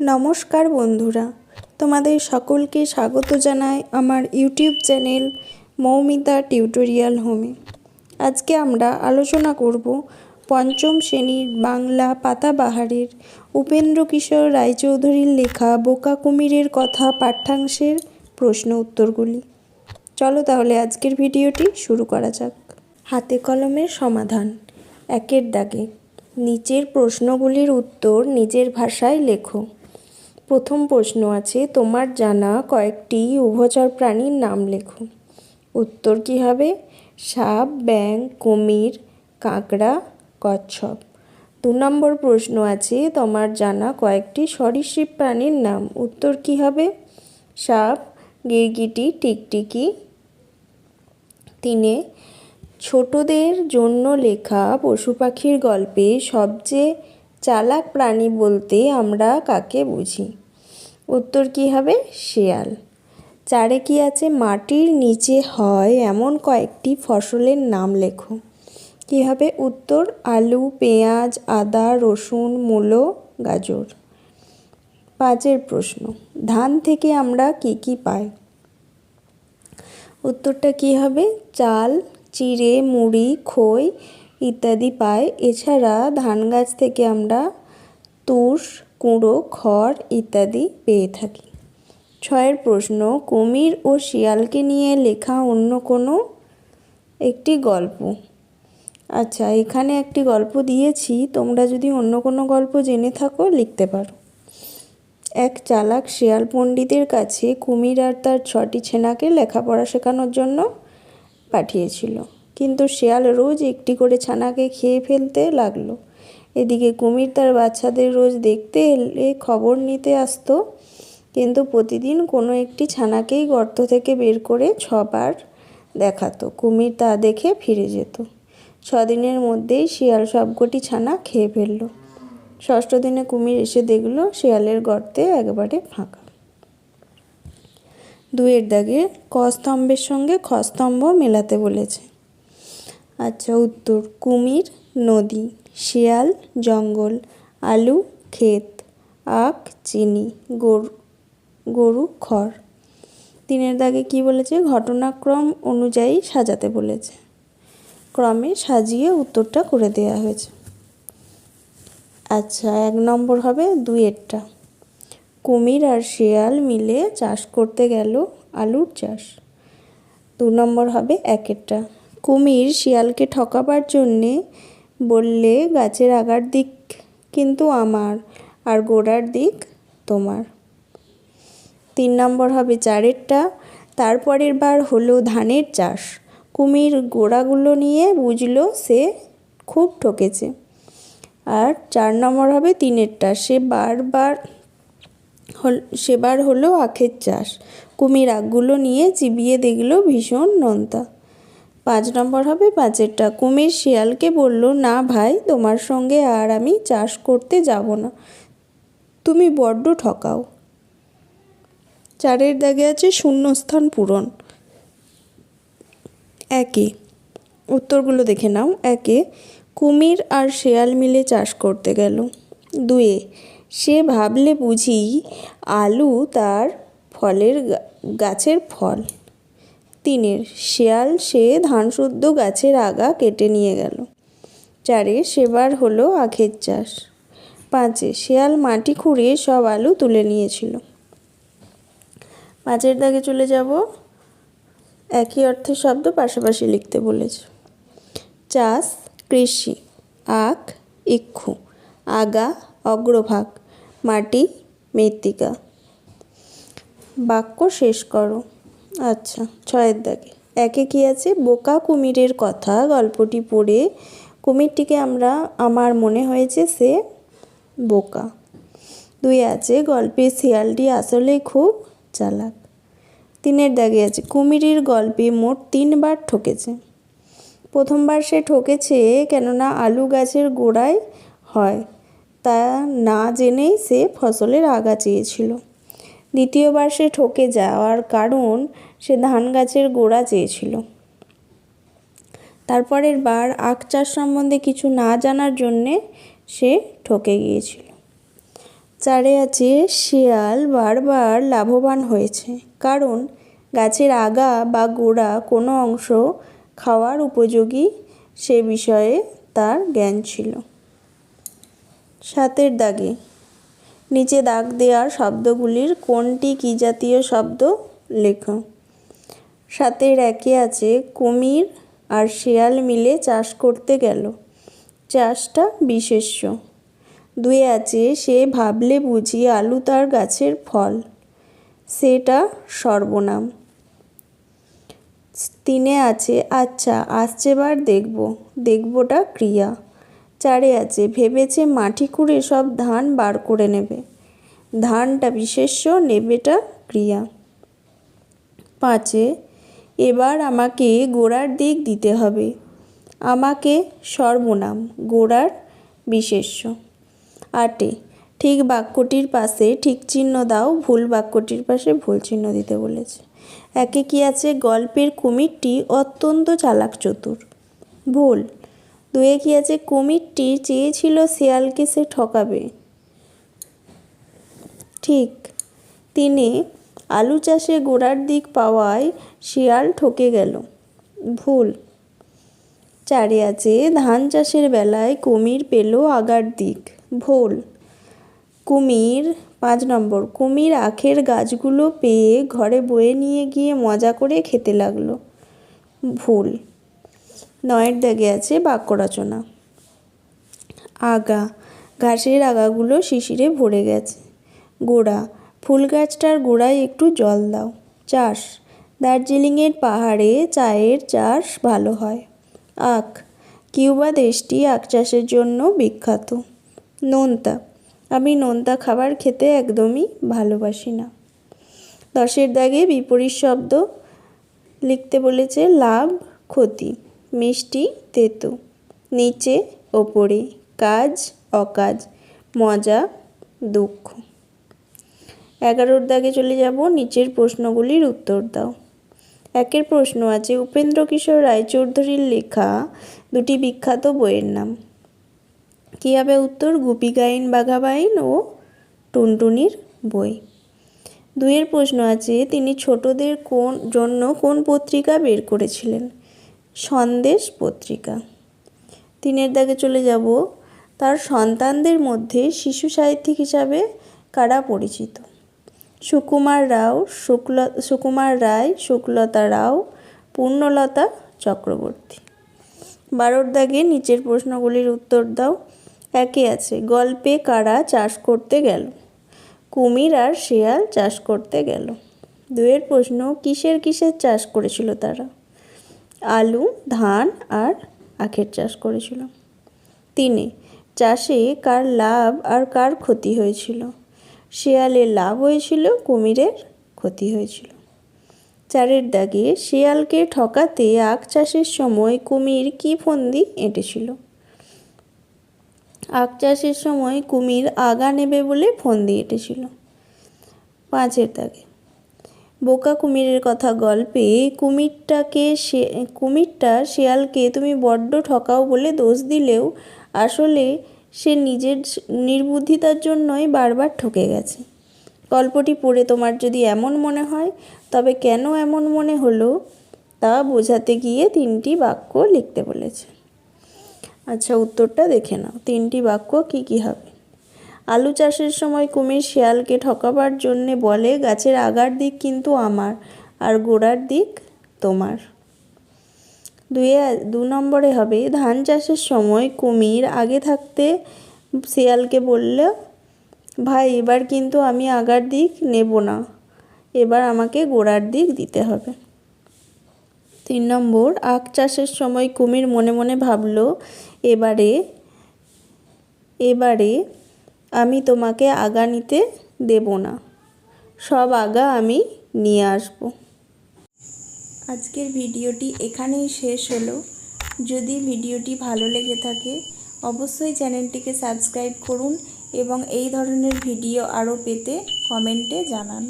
নমস্কার বন্ধুরা, তোমাদের সকলকে স্বাগত জানাই আমার ইউটিউব চ্যানেল মৌমিতা টিউটোরিয়াল হোমে। আজকে আমরা আলোচনা করব পঞ্চম শ্রেণির বাংলা পাতাবাহারের উপেন্দ্র কিশোর রায়চৌধুরীর লেখা বোকা কুমিরের কথা পাঠ্যাংশের প্রশ্ন উত্তরগুলি। চলো তাহলে আজকের ভিডিওটি শুরু করা যাক। হাতে কলমের সমাধান, একের দাগে। নিচের প্রশ্নগুলির উত্তর নিজের ভাষায় লেখো। প্রথম প্রশ্ন আছে, তোমার জানা কয়েকটি উভচর প্রাণীর নাম লেখো। উত্তর কী হবে? সাপ ব্যাং কুমির, কাঁকড়া, কচ্ছপ। দু নম্বর প্রশ্ন আছে, তোমার জানা কয়েকটি সরীসৃপ প্রাণীর নাম। উত্তর কী হবে? সাপ, গিরগিটি, টিকটিকি। তিনে, ছোটদের জন্য লেখা পশু পাখির গল্পে সবচেয়ে চালাক প্রাণী বলতে আমরা কাকে বুঝি? উত্তর কী হবে? শেয়াল। চারে কি আছে? মাটির নিচে হয় এমন কয়েকটি ফসলের নাম লেখো। কী হবে? উত্তর, আলু, পেঁয়াজ, আদা, রসুন, মূলো, গাজর। পাঁচের প্রশ্ন, ধান থেকে আমরা কি কি পাই? উত্তরটা কী হবে? চাল, চিড়ে, মুড়ি, খই ইত্যাদি পাই। এছাড়া ধান গাছ থেকে আমরা তুষ কুঁড়ো, খড় ইত্যাদি পেয়ে থাকি। ছয়ের প্রশ্ন, কুমির ও শিয়ালকে নিয়ে লেখা অন্য কোনো একটি গল্প? আচ্ছা এখানে একটি গল্প দিয়েছি, তোমরা যদি অন্য কোনো গল্প জেনে থাকো, লিখতে পারো। এক চালাক শেয়াল পণ্ডিতের কাছে কুমির আর তার ছটি ছেনাকে লেখাপড়া শেখানোর জন্য পাঠিয়েছিল। কিন্তু শিয়াল রোজ একটি করে ছানাকে খেয়ে ফেলতে লাগল। এদিকে কুমির তার বাচ্চাদের রোজ দেখতে এলে খবর নিতে আসতো। কিন্তু প্রতিদিন কোনো একটি ছানাকেই গর্ত থেকে বের করে ছবার দেখাতো। কুমির তা দেখে ফিরে যেত। ছদিনের মধ্যেই শিয়াল সবকটি ছানা খেয়ে ফেলল। ষষ্ঠ দিনে কুমির এসে দেখল শিয়ালের গর্তে একবারে ফাঁকা। দুয়ের দাগে ক স্তম্ভের সঙ্গে খ স্তম্ভ মেলাতে বলেছে। আচ্ছা উত্তর, কুমির নদী। শিয়াল, জঙ্গল, আলু, ক্ষেত, আখ, চিনি, গরু গরু, খড়। তিনের দাগে কি বলেছে? ঘটনাক্রম অনুযায়ী সাজাতে বলেছে। ক্রমে সাজিয়ে উত্তরটা করে দেওয়া হয়েছে। আচ্ছা এক নম্বর হবে দুইয়েরটা। কুমির আর শিয়াল মিলে চাষ করতে গেল আলুর চাষ। দু নম্বর হবে একেরটা। কুমির শিয়ালকে ঠকাবার জন্যে বললে, গাছের আগার দিক কিন্তু আমার, আর গোড়ার দিক তোমার। তিন নম্বর হবে চারেরটা, তারপরের বার হলো ধানের চাষ। কুমির গোড়াগুলো নিয়ে বুঝলো সে খুব ঠকেছে। আর চার নম্বর হবে তিনেরটা, সে বারবার হল সেবার হলো আখের চাষ। কুমির আখগুলো নিয়ে চিবিয়ে দেখল ভীষণ নোনতা। পাঁচ নম্বর হবে পাঁচেরটা কুমির শিয়ালকে বলল, না ভাই, তোমার সঙ্গে আর আমি চাষ করতে যাব না। তুমি বড্ড ঠকাও। চারের দাগে আছে শূন্যস্থান পূরণ। একে, উত্তরগুলো দেখে নাও। একে, কুমির আর শেয়াল মিলে চাষ করতে গেল। দুয়ে সে ভাবলে বুঝি আলু তার ফলের গাছের ফল। তিনের শেয়াল সে ধান শুদ্ধ গাছের আগা কেটে নিয়ে গেল। চারে সেবার হলো আখের চাষ। পাঁচে শেয়াল মাটি খুঁড়ে সব আলু তুলে নিয়েছিল। পাঁচের দাগে চলে যাব। একই অর্থের শব্দ পাশাপাশি লিখতে বলেছে। চাষ, কৃষি, আখ, ইক্ষু, আগা, অগ্রভাগ, মাটি, মৃত্তিকা। বাক্য শেষ করো। আচ্ছা ছয়ের দাগে। একে কী আছে? বোকা কুমিরের কথা। গল্পটি পড়ে কুমিরটিকে আমরা, আমার মনে হয়েছে সে বোকা। দুই আছে গল্পে শিয়ালটি আসলেই খুব চালাক। তিনের দাগে আছে, কুমিরের গল্পে মোট তিনবার ঠকেছে। প্রথমবার সে ঠকেছে কেননা আলু গাছের গোড়ায় হয়, তা না জেনেই সে ফসলের আগা চেয়েছিল। দ্বিতীয়বার সে ঠকে যাওয়ার কারণ সে ধান গাছের গোড়া চেয়েছিল। তারপরের বার আখ চাষ সম্বন্ধে কিছু না জানার জন্যে সে ঠকে গিয়েছিল। চারে আছে শিয়াল বারবার লাভবান হয়েছে, কারণ গাছের আগা বা গোড়া কোনো অংশ খাওয়ার উপযোগী সে বিষয়ে তার জ্ঞান ছিল। সাতের দাগে নিচে দাগ দেওয়ার শব্দগুলির কোনটি কী জাতীয় শব্দ লেখো। সাতের একে আছে কুমির আর শেয়াল মিলে চাষ করতে গেল। চাষটা বিশেষ্য। দুয়ে আছে সে ভাবলে বুঝি আলু তার গাছের ফল। সেটা সর্বনাম। তিনে আছে আচ্ছা আসছে বার দেখব। দেখবটা ক্রিয়া। চারে আছে, ভেবেছে মাটি খুঁড়ে সব ধান বার করে নেবে। ধানটা বিশেষ্য, নেবেটা ক্রিয়া। পাঁচে এবার আমাকে গোড়ার দিক দিতে হবে। আমাকে সর্বনাম, গোড়ার বিশেষ্য। আটে, ঠিক বাক্যটির পাশে ঠিক চিহ্ন দাও, ভুল বাক্যটির পাশে ভুল চিহ্ন দিতে বলেছে। একে কি আছে? গল্পের কুমিরটি অত্যন্ত চালাক চতুর। ভুল। দুয়ে কি আছে? কুমিরটি চেয়েছিল শেয়ালকে সে ঠকাবে। ঠিক। তিনে আলু চাষে গোড়ার দিক পাওয়ায় শিয়াল ঠকে গেল। ভুল। চারে আছে ধান চাষের বেলায় কুমির পেল আগার দিক। ভুল। কুমির, পাঁচ নম্বর, কুমির আখের গাছগুলো পেয়ে ঘরে বয়ে নিয়ে গিয়ে মজা করে খেতে লাগল। ভুল। নয়ের দাগে আছে বাক্য রচনা। আগা। ঘাসের আগাগুলো শিশিরে ভরে গেছে। গোড়া। ফুল গাছটার গোড়ায় একটু জল দাও। চাষ, দার্জিলিংয়ের পাহাড়ে চায়ের চাষ ভালো হয়। আখ, কিউবা দেশটি আখ চাষের জন্য বিখ্যাত। নোনতা, আমি নোনতা খাবার খেতে একদমই ভালোবাসি না। দশের দাগে বিপরীত শব্দ লিখতে বলেছে লাভ, ক্ষতি, মিষ্টি, তেতো। নিচে, ওপরে, কাজ, অকাজ, মজা, দুঃখ। এগারোর দাগে চলে যাব, নিচের প্রশ্নগুলির উত্তর দাও। একের প্রশ্ন আছে, উপেন্দ্র কিশোর রায়চৌধুরীর লেখা দুটি বিখ্যাত বইয়ের নাম। কী হবে উত্তর? গুপি গাইন বাঘাবাইন ও টুনটুনির বই। দুইয়ের প্রশ্ন আছে, তিনি ছোটদের কোন জন্য কোন পত্রিকা বের করেছিলেন? সন্দেশ পত্রিকা। তিনের দাগে চলে যাব, তার সন্তানদের মধ্যে শিশু সাহিত্যিক হিসাবে কারা পরিচিত? সুকুমার রাও, শুক্ল, সুকুমার রায় শুক্লতা রাও, পূর্ণলতা চক্রবর্তী। বারোর দাগে নিচের প্রশ্নগুলির উত্তর দাও। একে আছে, গল্পে কারা চাষ করতে গেল? কুমির আর শেয়াল চাষ করতে গেল। দুয়ের প্রশ্ন, কিসের কিসের চাষ করেছিল তারা? আলু, ধান আর আখের চাষ করেছিল। তিনে, চাষে কার লাভ আর কার ক্ষতি হয়েছিল? শেয়ালের লাভ হয়েছিল, কুমিরের ক্ষতি হয়েছিল। চারের দাগে শিয়ালকে ঠকাতে আখ চাষের সময় কুমির কী ফন্দি এঁটেছিল? আখ চাষের সময় কুমির আগা নেবে বলে ফন্দি এঁটেছিল। পাঁচের দাগে, বোকা কুমিরের কথা গল্পে কুমিরটাকে সে, কুমিরটা শিয়ালকে তুমি বড্ড ঠকাও বলে দোষ দিলেও আসলে সে নিজের নির্বুদ্ধিতার জন্যই বারবার ঠকে গেছে। গল্পটি পড়ে তোমার যদি এমন মনে হয়, তবে কেন এমন মনে হলো, তা বোঝাতে গিয়ে তিনটি বাক্য লিখতে বলেছে। আচ্ছা উত্তরটা দেখে নাও। তিনটি বাক্য কি কি হবে? আলু চাষের সময় কুমির শেয়ালকে ঠকাবার জন্যে বলে, গাছের আগার দিক কিন্তু আমার, আর গোড়ার দিক তোমার। দুয়ে, দু নম্বরে হবে, ধান চাষের সময় কুমির আগে থাকতে শিয়ালকে বলল, ভাই, এবার কিন্তু আমি আগার দিক নেব না, এবার আমাকে গোড়ার দিক দিতে হবে। তিন নম্বর, আখ চাষের সময় কুমির মনে মনে ভাবলো, এবারে এবারে আমি তোমাকে আগা নিতে দেব না, সব আগা আমি নিয়ে আসব। আজকের ভিডিওটি এখানেই শেষ হলো। যদি ভিডিওটি ভালো লেগে থাকে, অবশ্যই চ্যানেলটিকে সাবস্ক্রাইব করুন এবং এই ধরনের ভিডিও আরও পেতে কমেন্টে জানান।